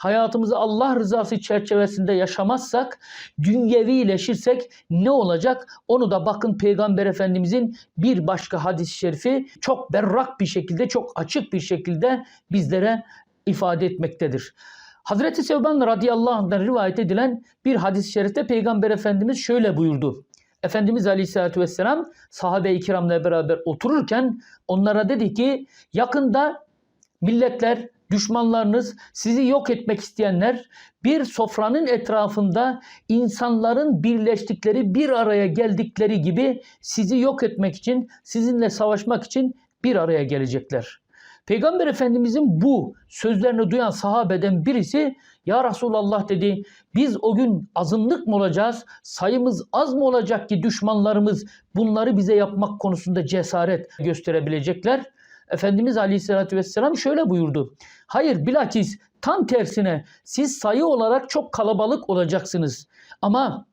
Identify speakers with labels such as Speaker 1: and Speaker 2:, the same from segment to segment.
Speaker 1: hayatımızı Allah rızası çerçevesinde yaşamazsak, dünyevileşirsek ne olacak? Onu da bakın Peygamber Efendimizin bir başka hadis-i şerifi çok berrak bir şekilde, çok açık bir şekilde bizlere ifade etmektedir. Hazreti Sevban radıyallahu anh'dan rivayet edilen bir hadis-i şerifte Peygamber Efendimiz şöyle buyurdu. Efendimiz Aleyhisselatü Vesselam sahabe-i kiramla beraber otururken onlara dedi ki yakında milletler, düşmanlarınız, sizi yok etmek isteyenler bir sofranın etrafında insanların birleştikleri, bir araya geldikleri gibi sizi yok etmek için, sizinle savaşmak için bir araya gelecekler. Peygamber Efendimizin bu sözlerini duyan sahabeden birisi ya Resulallah dedi biz o gün azınlık mı olacağız? Sayımız az mı olacak ki düşmanlarımız bunları bize yapmak konusunda cesaret gösterebilecekler? Efendimiz Aleyhisselatü Vesselam şöyle buyurdu. Hayır bilakis tam tersine siz sayı olarak çok kalabalık olacaksınız. Ama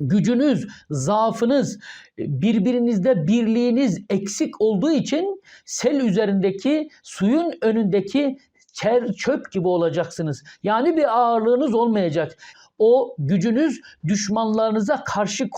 Speaker 1: gücünüz, zaafınız, birbirinizde birliğiniz eksik olduğu için sel üzerindeki suyun önündeki çer çöp gibi olacaksınız. Yani bir ağırlığınız olmayacak. O gücünüz düşmanlarınıza karşı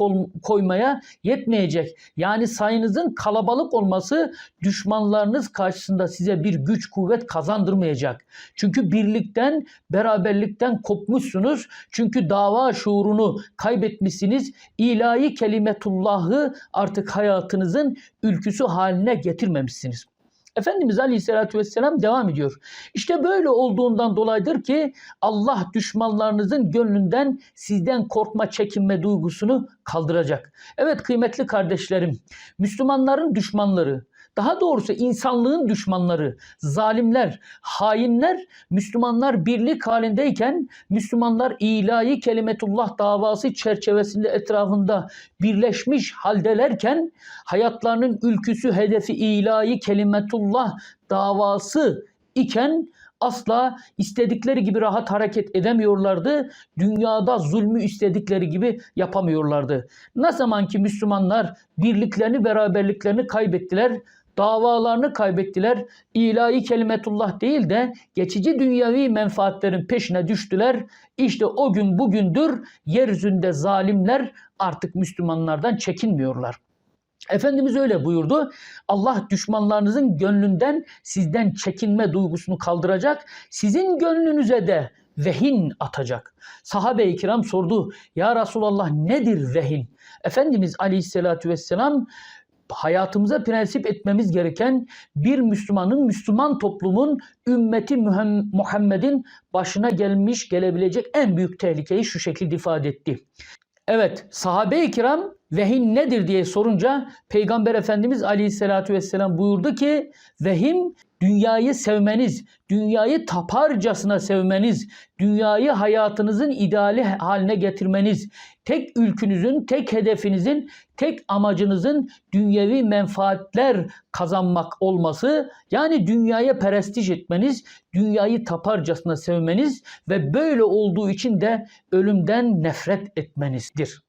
Speaker 1: koymaya yetmeyecek. Yani sayınızın kalabalık olması düşmanlarınız karşısında size bir güç kuvvet kazandırmayacak. Çünkü birlikten, beraberlikten kopmuşsunuz. Çünkü dava şuurunu kaybetmişsiniz. İlahi kelimetullahı artık hayatınızın ülküsü haline getirmemişsiniz. Efendimiz Aleyhisselatü Vesselam devam ediyor. İşte böyle olduğundan dolayıdır ki Allah düşmanlarınızın gönlünden sizden korkma, çekinme duygusunu kaldıracak. Evet kıymetli kardeşlerim, Müslümanların düşmanları, daha doğrusu insanlığın düşmanları, zalimler, hainler, Müslümanlar birlik halindeyken, Müslümanlar ilahi kelimetullah davası çerçevesinde etrafında birleşmiş haldelerken, hayatlarının ülküsü hedefi ilahi kelimetullah davası iken asla istedikleri gibi rahat hareket edemiyorlardı. Dünyada zulmü istedikleri gibi yapamıyorlardı. Ne zaman ki Müslümanlar birliklerini, beraberliklerini kaybettiler, davalarını kaybettiler. İlahi kelimetullah değil de geçici dünyevi menfaatlerin peşine düştüler. İşte o gün bugündür yeryüzünde zalimler artık Müslümanlardan çekinmiyorlar. Efendimiz öyle buyurdu. Allah düşmanlarınızın gönlünden sizden çekinme duygusunu kaldıracak. Sizin gönlünüze de vehin atacak. Sahabe-i kiram sordu. Ya Resulallah nedir vehin? Efendimiz aleyhissalatü vesselam hayatımıza prensip etmemiz gereken bir Müslümanın, Müslüman toplumun, ümmeti Muhammed'in başına gelmiş gelebilecek en büyük tehlikeyi şu şekilde ifade etti. Evet, sahabe-i kiram vehim nedir diye sorunca Peygamber Efendimiz Aleyhisselatü Vesselam buyurdu ki vehim dünyayı sevmeniz, dünyayı taparcasına sevmeniz, dünyayı hayatınızın ideali haline getirmeniz, tek ülkünüzün, tek hedefinizin, tek amacınızın dünyevi menfaatler kazanmak olması, yani dünyaya perestij etmeniz, dünyayı taparcasına sevmeniz ve böyle olduğu için de ölümden nefret etmenizdir.